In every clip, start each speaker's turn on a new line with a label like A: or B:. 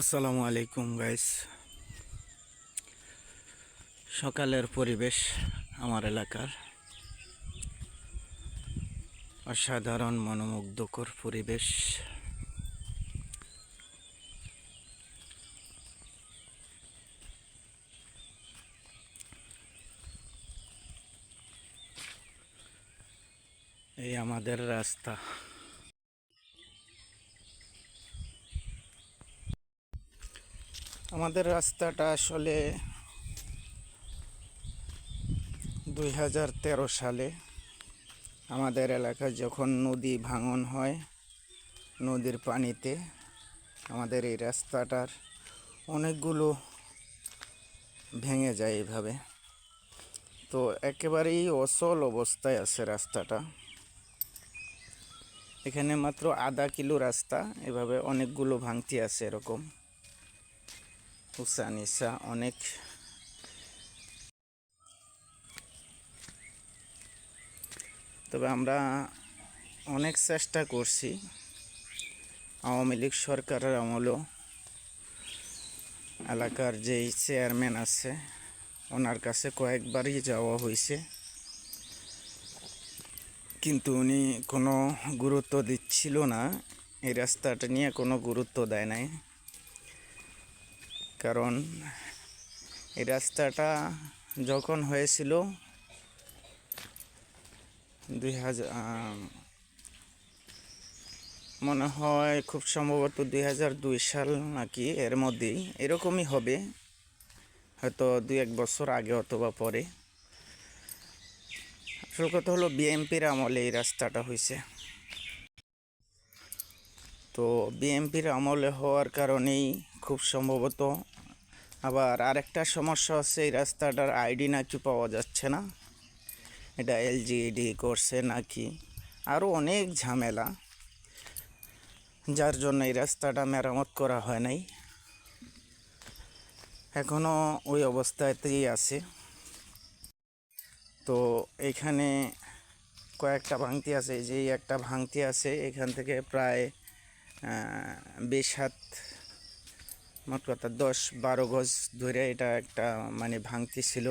A: আসসালামু আলাইকুম গাইস সকালের পরিবেশ আমার এলাকার অসাধারণ মনোমুগ্ধকর পরিবেশ। এই আমাদের রাস্তা। আমাদের রাস্তাটা আসলে দুই হাজার তেরো সালে আমাদের এলাকায় যখন নদী ভাঙন হয়, নদীর পানিতে আমাদের এই রাস্তাটার অনেকগুলো ভেঙে যায় এইভাবে তো একেবারেই অচল অবস্থায় আছে রাস্তাটা। এখানে মাত্র আধা কিলো রাস্তা, এভাবে অনেকগুলো ভাঙতি আছে এরকম। উষা নিশা অনেক তবে আমরা অনেক চেষ্টা করছি আওয়ামী লীগ সরকারের আমলও। এলাকার যেই চেয়ারম্যান আছে, ওনার কাছে কয়েকবারই যাওয়া হয়েছে। কিন্তু উনি কোনো গুরুত্ব দিচ্ছিল না, এই রাস্তাটা নিয়ে কোনো গুরুত্ব দেয় নাই। কারণ এই রাস্তাটা যখন হয়েছিল দুই হাজার মনে হয় খুব সম্ভবত দুই হাজার দুই সাল নাকি এর মধ্যেই, এরকমই হবে। হয়তো দুই এক বছর আগে অথবা পরে। আসল কথা হলো বিএমপির আমলে এই রাস্তাটা হয়েছে। তো বিএমপির আমলে হওয়ার কারণেই খুব সম্ভবত। আবার আরেকটা সমস্যা হচ্ছে, এই রাস্তাটার আইডি নাকি পাওয়া যাচ্ছে না। এটা এলজিইডি করছে নাকি? আরও অনেক ঝামেলা। যার জন্য এই রাস্তাটা মেরামত করা হয় নাই। এখনও ওই অবস্থাতেই আছে। তো এখানে কয়েকটা ভাঙতি আছে, এই যে একটা ভাঙতি আছে, এখান থেকে প্রায় বিশ হাত মোট কথা দশ বারো গজ ধরে এটা একটা মানে ভাঙতি ছিল।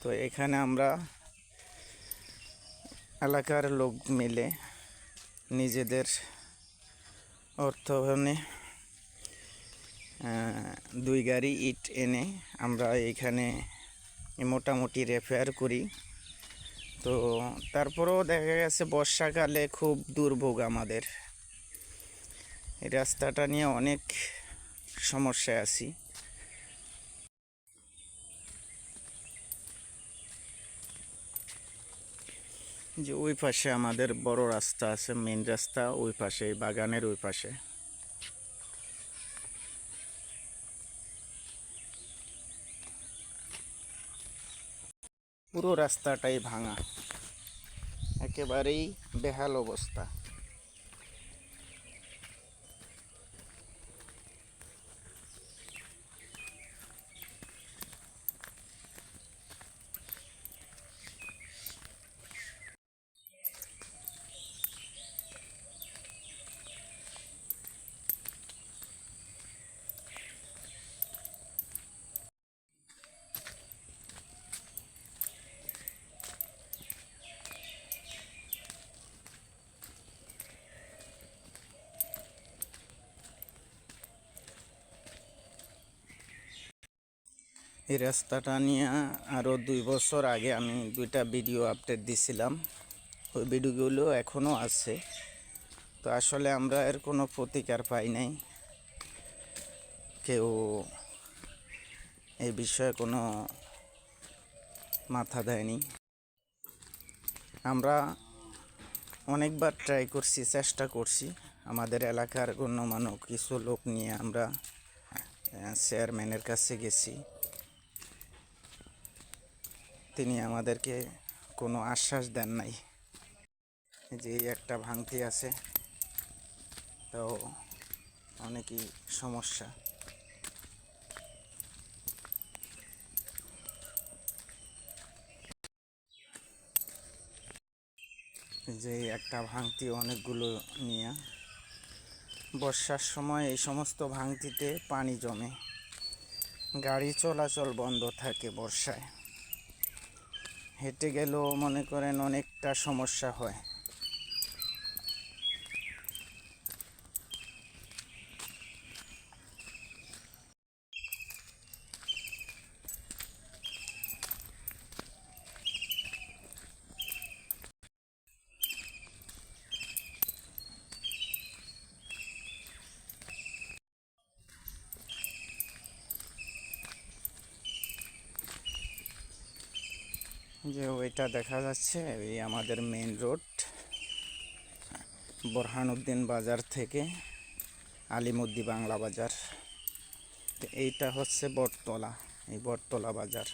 A: তো এখানে আমরা এলাকার লোক মিলে নিজেদের অর্থনে দুই গাড়ি ইট এনে আমরা এখানে মোটামুটি রেফেয়ার করি। তো তারপরেও দেখা গেছে বর্ষাকালে খুব দুর্ভোগ আমাদের। এই রাস্তাটা নিয়ে অনেক সমস্যায় আছি। যে ওই পাশে আমাদের বড় রাস্তা আছে মেন রাস্তা, ওই পাশে বাগানের ওই পাশে। পুরো রাস্তাটাই ভাঙা। একেবারেই বেহাল অবস্থা। এই রাস্তাটা নিয়ে আরও দুই বছর আগে আমি দুইটা ভিডিও আপডেট দিছিলাম। ওই ভিডিওগুলো এখনও আছে। তো আসলে আমরা এর কোনো প্রতিকার পাই নাই। কেউ এই বিষয়ে কোনো মাথা দেয়নি। আমরা অনেকবার ট্রাই করছি, চেষ্টা করছি। আমাদের এলাকার গণ্যমান্য কিছু লোক নিয়ে আমরা চেয়ারম্যানের কাছে গেছি। তিনি আমাদেরকে কোনো আশ্বাস দেন নাই। যে একটা ভাঙতি আছে তো অনেকই সমস্যা। যে একটা ভাঙতি অনেকগুলো নিয়ে বর্ষার সময় এই সমস্ত ভাঙতিতে পানি জমে। গাড়ি চলাচল বন্ধ থাকে বর্ষায়। হেঁটে গেলেও মনে করেন অনেকটা সমস্যা হয়। যে ওইটা দেখা যাচ্ছে, এই আমাদের মেন রোড বোরহানুদ্দিন বাজার থেকে আলিমুদ্দি বাংলা বাজার। এইটা হচ্ছে বটতলা, এই বটতলা বাজার।